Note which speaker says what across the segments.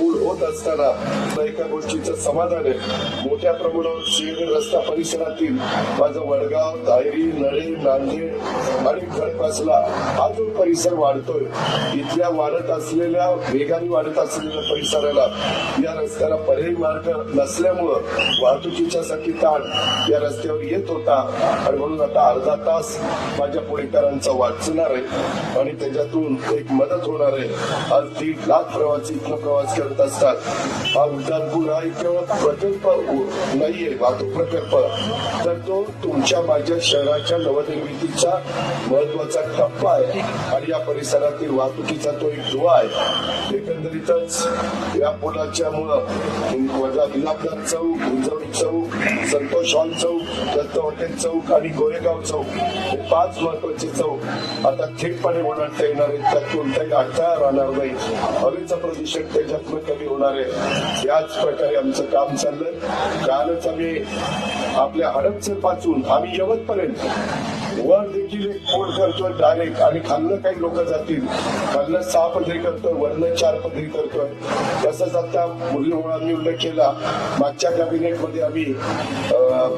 Speaker 1: पूल होत असताना एका गोष्टीचं समाधान आहे. मोठ्या प्रमाणावर सिंहगड रस्ता परिसरातील माझं वडगाव दायरी नळे नांदेड आणि खडपासला हा जो परिसर वाढतोय. इथल्या वाढत असलेल्या वेगाने वाढत असलेल्या परिसराला या रस्त्याला पर्यायी मार्ग नसल्यामुळं वाहतुकीच्या साठी ताण या रस्त्यावर येत होता. आणि म्हणून आता अर्धा तास माझ्या पुणेकरांचा वाचणार आहे आणि त्याच्यातून एक मदत होणार आहे. आज दीड लाख प्रवासी इथला प्रवास करत असतात. हा उड्डाणपूल हा केवळ प्रकल्प नाहीये वाहतूक प्रकल्प. तर तो तुमच्या माझ्या शहराच्या नवनिर्मितीचा महत्त्वाचा टप्पा आहे. आणि या परिसरातील वाहतुकीचा तो एक दुवा आहे. एकंदरीतच या पुलाच्या मुळे वजा गुलाबदार चौक उंजवणी चौक संतोष हॉल चौक दत्त हॉटेल चौक आणि गोरेगाव चौक हे पाच महत्त्वाचे चौक आता थेटपणे ओलांडता येणार आहेत. त्यात कोणताही अडथळा राहणार नाही. हवेचं प्रदूषण त्याच्यात कमी होणार आहे. याच प्रकारे आमचं काम चाललंय. कालच आम्ही आपल्या हडपसर पाचून आम्ही यवतपर्यंत वर देखील एक पोल करतोय डायरेक्ट आणि खाल्लं काही लोक जातील. खाल्लं सहा पदरी करतोय वरनं चार पदरी करतोय. तसंच आता मुरलीमुळांनी उल्लेख केला. मागच्या कॅबिनेटमध्ये आम्ही अं,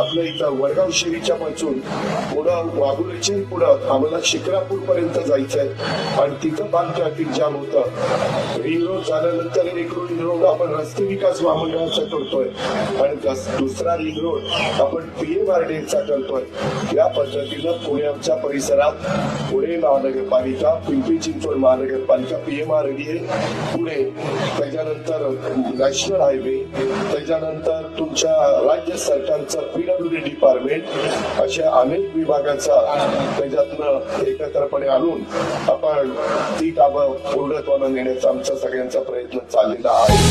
Speaker 1: आपलं इथं वडगाव शेरीच्या पासून पुढं वाघुलीच्या पुढं आम्हाला शिक्रापूर पर्यंत जायचंय. आणि तिथं बाल ट्रॅफिक जाम होतं. रिंग रोड झाल्यानंतर एक रिंग रोड आपण रस्ते विकास महामंडळाचा करतोय. आणि दुसरा रिंग रोड आपण पीएमआरडीचा करतोय. या पद्धतीनं पुणे आमच्या परिसरात पुणे महानगरपालिका पिंपरी चिंचवड महानगरपालिका पीएमआरडीए पुणे त्याच्यानंतर नॅशनल हायवे त्याच्यानंतर तुमच्या राज्य सरकारचं पी पीडब्ल्यूडी डिपार्टमेंट अशा अनेक विभागांचा त्याच्यातनं एकत्रपणे आणून आपण ती कामं पूर्णत्वानं नेण्याचा आमचा सगळ्यांचा प्रयत्न चाललेला आहे.